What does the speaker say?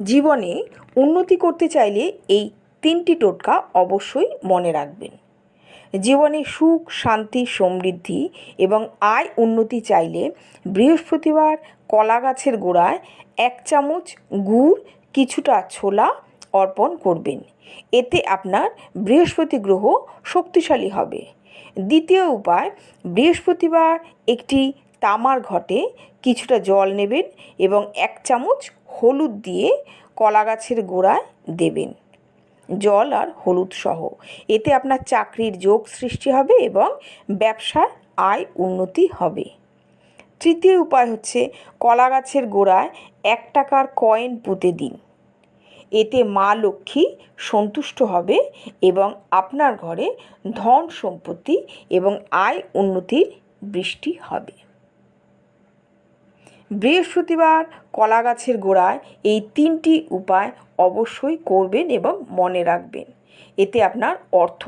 জীবনে উন্নতি করতে চাইলে এই তিনটি টোটকা অবশ্যই মনে রাখবেন। জীবনে সুখ, শান্তি, সমৃদ্ধি এবং আয় উন্নতি চাইলে বৃহস্পতিবার কলা গাছের গোড়ায় এক চামচ গুড়, কিছুটা ছোলা অর্পণ করবেন। এতে আপনার বৃহস্পতি গ্রহ শক্তিশালী হবে। দ্বিতীয় উপায়, বৃহস্পতিবার একটি তামার ঘটে কিছুটা জল নেবেন এবং এক চামচ হলুদ দিয়ে কলা গাছের গোড়ায় দেবেন। জল আর হলুদ সহ। এতে আপনার চাকরির যোগ সৃষ্টি হবে এবং ব্যবসায় আয় উন্নতি হবে। তৃতীয় উপায় হচ্ছে কলা গাছের গোড়ায় এক টাকার কয়েন পুঁতে দিন। এতে মা লক্ষ্মী সন্তুষ্ট হবে এবং আপনার ঘরে ধন সম্পত্তি এবং আয় উন্নতির বৃষ্টি হবে। বৃহস্পতিবার কলা গাছের গোড়ায় এই তিনটি উপায় অবশ্যই করবেন এবং মনে রাখবেন। এতে আপনার অর্থ